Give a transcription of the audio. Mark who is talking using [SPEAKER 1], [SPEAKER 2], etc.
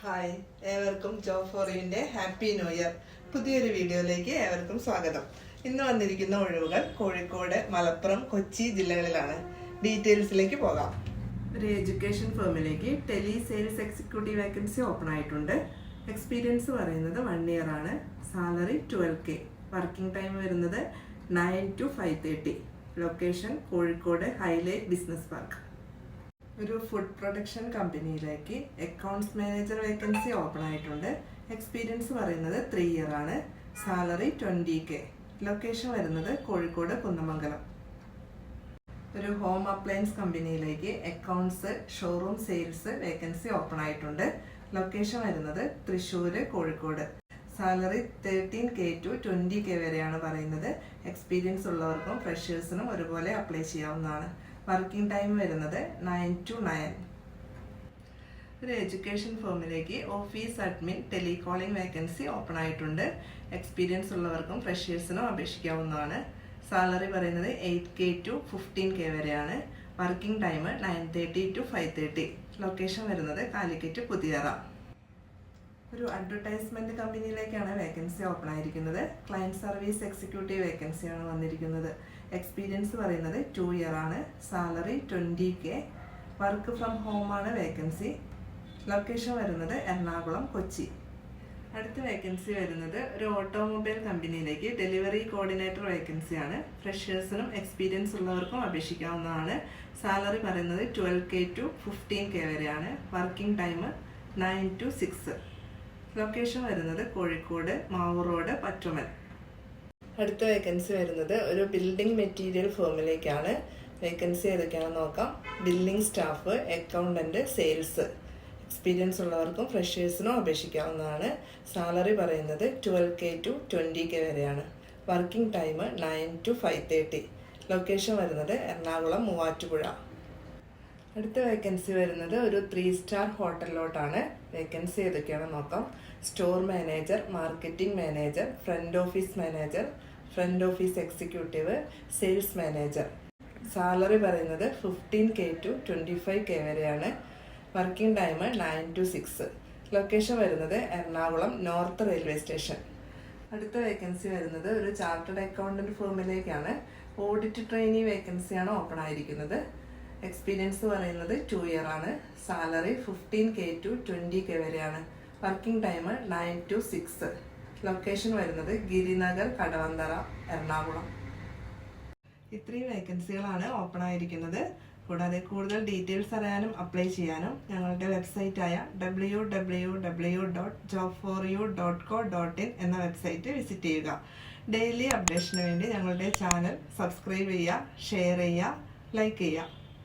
[SPEAKER 1] Hi ഏവർക്കും ജോ ഫോറിയുടെ happy new year. പുതിയൊരു വീഡിയോയിലേക്ക് ഏവർക്കും സ്വാഗതം. ഇന്ന് വന്നിരിക്കുന്ന ഒഴിവുകൾ കോഴിക്കോട് മലപ്പുറം കൊച്ചി ജില്ലകളിലാണ്. ഡീറ്റെയിൽസിലേക്ക് പോകാം. ഒരു എഡ്യൂക്കേഷൻ ഫേമിലേക്ക് tele sales executive vacancy open ആയിട്ടുണ്ട്. എക്സ്പീരിയൻസ് പറയുന്നത് വൺ ഇയർ ആണ്. Salary twelve K working time വരുന്നത് nine to five thirty location Kozhikode highlight business park. ഒരു ഫുഡ് പ്രൊഡക്ഷൻ കമ്പനിയിലേക്ക് അക്കൗണ്ട്സ് മാനേജർ വേക്കൻസി ഓപ്പൺ ആയിട്ടുണ്ട്. എക്സ്പീരിയൻസ് പറയുന്നത് ത്രീ ഇയർ ആണ്. Salary twenty K location വരുന്നത് കോഴിക്കോട് കുന്നമംഗലം. ഒരു ഹോം അപ്ലയൻസ് കമ്പനിയിലേക്ക് accounts showroom sales vacancy open ആയിട്ടുണ്ട്. ലൊക്കേഷൻ വരുന്നത് Thrissur Kozhikode. Salary thirteen K to twenty K വരെയാണ് പറയുന്നത്. എക്സ്പീരിയൻസ് ഉള്ളവർക്കും ഫ്രഷേഴ്സിനും ഒരുപോലെ അപ്ലൈ ചെയ്യാവുന്നതാണ്. വർക്കിംഗ് ടൈം വരുന്നത് നയൻ ടു നയൻ. ഒരു education ഫേമിലേക്ക് office admin telecalling vacancy open ആയിട്ടുണ്ട്. എക്സ്പീരിയൻസ് ഉള്ളവർക്കും ഫ്രഷേഴ്സിനും അപേക്ഷിക്കാവുന്നതാണ്. സാലറി പറയുന്നത് eight K to fifteen K വരെയാണ്. Working time nine thirty to five thirty. Location വരുന്നത് കാലിക്കറ്റ് പുതിയറ. ഒരു അഡ്വർടൈസ്മെന്റ് കമ്പനിയിലേക്കാണ് വേക്കൻസി ഓപ്പൺ ആയിരിക്കുന്നത്. ക്ലയന്റ് സർവീസ് എക്സിക്യൂട്ടീവ് വേക്കൻസിയാണ് വന്നിരിക്കുന്നത്. എക്സ്പീരിയൻസ് പറയുന്നത് ടു ഇയർ ആണ്. Salary twenty K work from home ആണ് വേക്കൻസി ലൊക്കേഷൻ വരുന്നത് എറണാകുളം കൊച്ചി. അടുത്ത വേക്കൻസി വരുന്നത് ഒരു ഓട്ടോമൊബൈൽ കമ്പനിയിലേക്ക് ഡെലിവറി കോർഡിനേറ്റർ വേക്കൻസിയാണ് ഫ്രഷേഴ്സിനും എക്സ്പീരിയൻസ് ഉള്ളവർക്കും അപേക്ഷിക്കാവുന്നതാണ്. സാലറി പറയുന്നത് twelve K to fifteen K വരെയാണ്. Working time nine to six location വരുന്നത് കോഴിക്കോട് മാവൂർ റോഡ് പറ്റുമൽ. അടുത്ത വേക്കൻസി വരുന്നത് ഒരു ബിൽഡിംഗ് മെറ്റീരിയൽ ഫേമിലേക്കാണ് വേക്കൻസി ഏതൊക്കെയാണെന്ന് നോക്കാം. Billing staff accountant sales experience ഉള്ളവർക്കും ഫ്രഷേഴ്സിനും അപേക്ഷിക്കാവുന്നതാണ്. സാലറി പറയുന്നത് twelve K to twenty K വരെയാണ്. Working time nine to five thirty location വരുന്നത് എറണാകുളം മൂവാറ്റുപുഴ. അടുത്ത വേക്കൻസി വരുന്നത് ഒരു ത്രീ സ്റ്റാർ ഹോട്ടലിലോട്ടാണ്. വേക്കൻസി ഏതൊക്കെയാണെന്ന് നോക്കാം. Store manager marketing manager front office manager front office executive sales manager salary പറയുന്നത് fifteen K to twenty five K വരെയാണ്. Working time nine to six location വരുന്നത് Ernakulam north railway station അടുത്ത vacancy വരുന്നത് ഒരു chartered accountant ഫേമിലേക്കാണ് audit trainee വേക്കൻസിയാണ് open ആയിരിക്കുന്നത്. Experience പറയുന്നത് ടു ഇയർ ആണ്. Salary fifteen K to twenty K വരെയാണ്. Working time nine to six location വരുന്നത് ഗിരിനഗർ കടവന്തറ എറണാകുളം. ഇത്രയും വേക്കൻസികളാണ് ഓപ്പൺ ആയിരിക്കുന്നത്. കൂടാതെ കൂടുതൽ ഡീറ്റെയിൽസ് അറിയാനും അപ്ലൈ ചെയ്യാനും ഞങ്ങളുടെ വെബ്സൈറ്റായ W W W dot job for you dot co dot in എന്ന വെബ്സൈറ്റ് വിസിറ്റ് ചെയ്യുക. ഡെയിലി അപ്ഡേഷന് വേണ്ടി ഞങ്ങളുടെ ചാനൽ സബ്സ്ക്രൈബ് ചെയ്യുക ഷെയർ ചെയ്യുക ലൈക്ക് ചെയ്യുക.